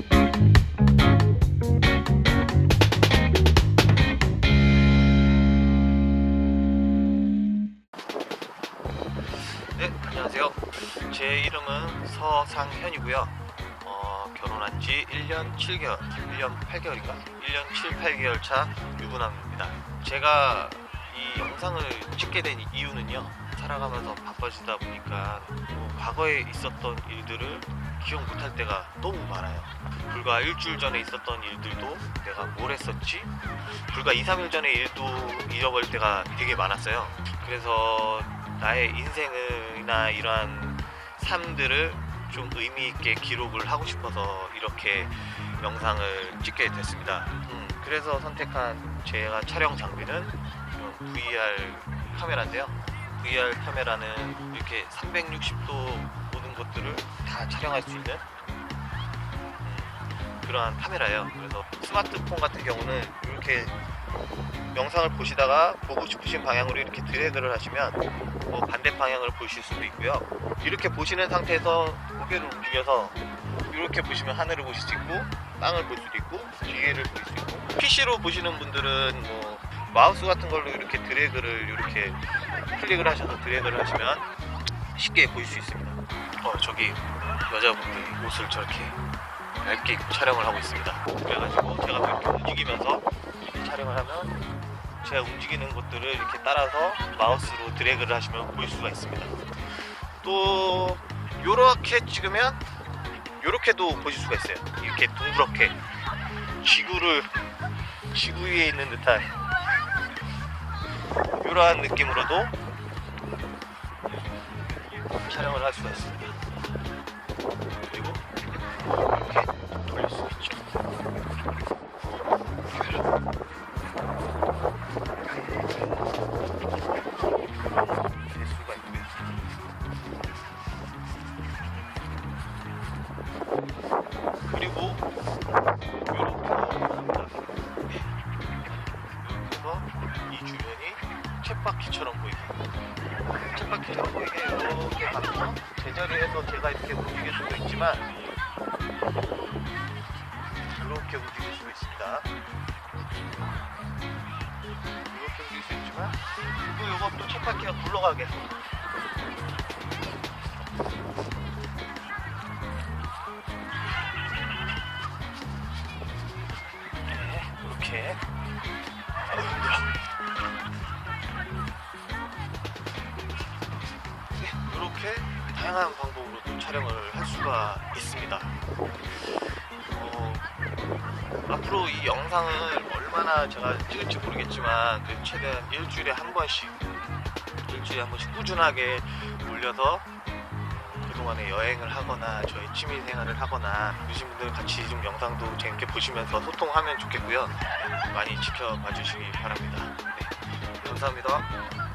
네, 안녕하세요. 제 이름은 서상현이고요. 어, 결혼한 지 1년 7개월, 1년 8개월인가? 1년 7, 8개월 차 유부남입니다. 제가 이 영상을 찍게 된 이유는요. 살아가면서 바빠지다 보니까 뭐 과거에 있었던 일들을 기억 못할 때가 너무 많아요. 불과 일주일 전에 있었던 일들도 내가 뭘 했었지? 불과 2, 3일 전에 일도 잃어버릴 때가 되게 많았어요. 그래서 나의 인생이나 이러한 삶들을 좀 의미 있게 기록을 하고 싶어서 이렇게 영상을 찍게 됐습니다. 음, 그래서 선택한 제가 촬영 장비는 VR 카메라인데요. VR 카메라는 이렇게 360도 모든 것들을 다 촬영할 수 있는 음, 그러한 카메라예요. 그래서 스마트폰 같은 경우는 이렇게 영상을 보시다가 보고 싶으신 방향으로 이렇게 드래그를 하시면 뭐 반대 방향을 보실 수도 있고요. 이렇게 보시는 상태에서 고개를 움직여서 이렇게 보시면 하늘을 보실 수 있고 땅을 볼 수도 있고 뒤에를 볼 수 있고 PC로 보시는 분들은 뭐 마우스 같은 걸로 이렇게 드래그를 이렇게 클릭을 하셔서 드래그를 하시면 쉽게 보실 수 있습니다. 어 저기 여자분들이 옷을 저렇게 얇게 입고 촬영을 하고 있습니다. 그래가지고 제가 뭐 이렇게 움직이면서 이렇게 촬영을 하면 제가 움직이는 것들을 이렇게 따라서 마우스로 드래그를 하시면 볼 수가 있습니다. 또 요렇게 찍으면 요렇게도 보실 수가 있어요. 이렇게 둥그렇게 지구를 지구 위에 있는 듯한 이러한 느낌으로도 촬영을 할 수가 있습니다. 그리고 이렇게 돌릴 수 있죠. 그리고 쳇바퀴처럼 보이게. 쳇바퀴처럼 보이게 이렇게 가면서 제자리에서 제가 이렇게 움직일 수도 있지만 이렇게 움직일 수도 있습니다. 이렇게 움직일 수 있지만 또 이것도 쳇바퀴가 굴러가게. 네, 이렇게 이렇게 다양한 방법으로도 촬영을 할 수가 있습니다. 어, 앞으로 이 영상을 얼마나 제가 찍을지 모르겠지만 그 최대한 일주일에 한 번씩 일주일에 한 번씩 꾸준하게 올려서 그동안에 여행을 하거나 저희 취미 생활을 하거나 보신 분들 같이 좀 영상도 재밌게 보시면서 소통하면 좋겠고요. 많이 지켜봐 주시기 바랍니다. 네, 감사합니다.